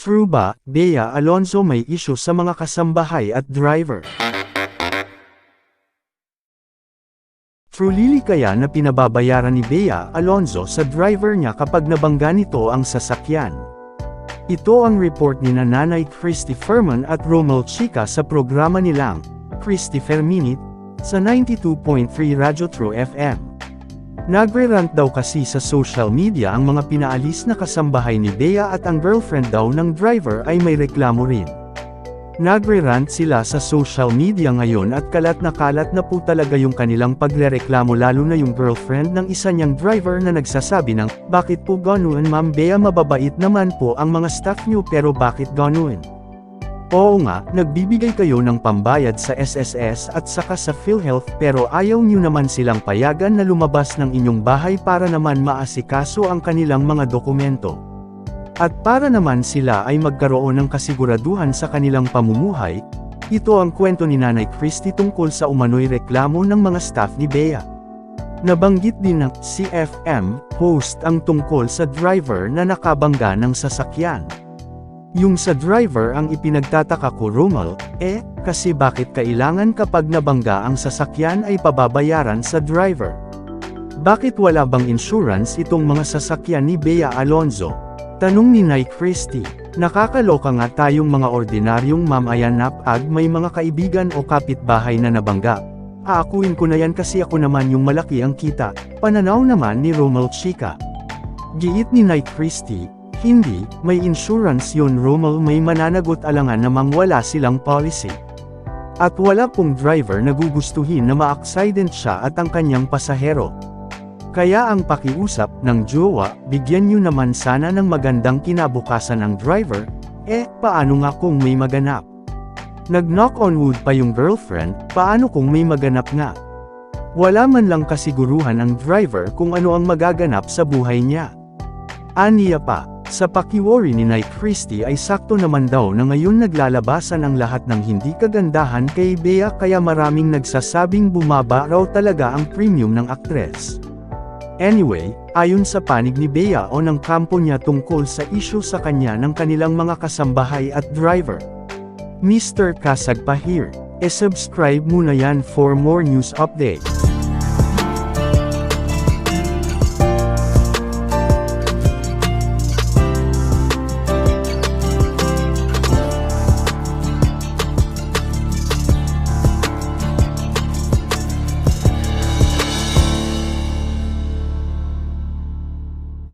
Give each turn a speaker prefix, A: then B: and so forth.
A: True ba, Bea Alonzo may issue sa mga kasambahay at driver? Trulili kaya na pinababayaran ni Bea Alonzo sa driver niya kapag nabangga nito ang sasakyan? Ito ang report ni Nanay Christy Ferman at Romel Chica sa programa nilang, Christy Ferminit, sa 92.3 Radyo True FM. Nagre-rant daw kasi sa social media ang mga pinaalis na kasambahay ni Bea at ang girlfriend daw ng driver ay may reklamo rin. Nagre-rant sila sa social media ngayon at kalat na kalat na po talaga yung kanilang pagrereklamo lalo na yung girlfriend ng isa niyang driver na nagsasabi ng, bakit po ganoon ma'am Bea mababait naman po ang mga staff niyo pero bakit ganoon? Oo nga, nagbibigay kayo ng pambayad sa SSS at saka sa PhilHealth pero ayaw niyo naman silang payagan na lumabas ng inyong bahay para naman maasikaso ang kanilang mga dokumento. At para naman sila ay magkaroon ng kasiguraduhan sa kanilang pamumuhay, ito ang kwento ni Nanay Christy tungkol sa umano'y reklamo ng mga staff ni Bea. Nabanggit din ng CFM host ang tungkol sa driver na nakabangga ng sasakyan. Yung sa driver ang ipinagtataka ko Romal, eh, kasi bakit kailangan kapag nabangga ang sasakyan ay pababayaran sa driver? Bakit wala bang insurance itong mga sasakyan ni Bea Alonzo? Tanong ni Nay Christie. Nakakaloka nga tayong mga ordinaryong mamayan napag may mga kaibigan o kapitbahay na nabangga. Aakuin ko na yan kasi ako naman yung malaki ang kita, pananaw naman ni Romel Chica. Giit ni Nay Christie, hindi, may insurance yun Romel may mananagot alangan namang wala silang policy. At wala pong driver na gugustuhin na ma-accident siya at ang kanyang pasahero. Kaya ang pakiusap ng jowa, bigyan nyo naman sana ng magandang kinabukasan ang driver, eh, paano nga kung may maganap? Nag-knock on wood pa yung girlfriend, paano kung may maganap nga? Wala man lang kasiguruhan ang driver kung ano ang magaganap sa buhay niya. Aniya pa, sa pakiwori ni Night Christie ay sakto naman daw na ngayon naglalabasan ang lahat ng hindi kagandahan kay Bea kaya maraming nagsasabing bumaba raw talaga ang premium ng aktres. Anyway, ayon sa panig ni Bea o ng kampo niya tungkol sa issue sa kanya ng kanilang mga kasambahay at driver. Mr. Kasag pa here. E-subscribe muna yan for more news update.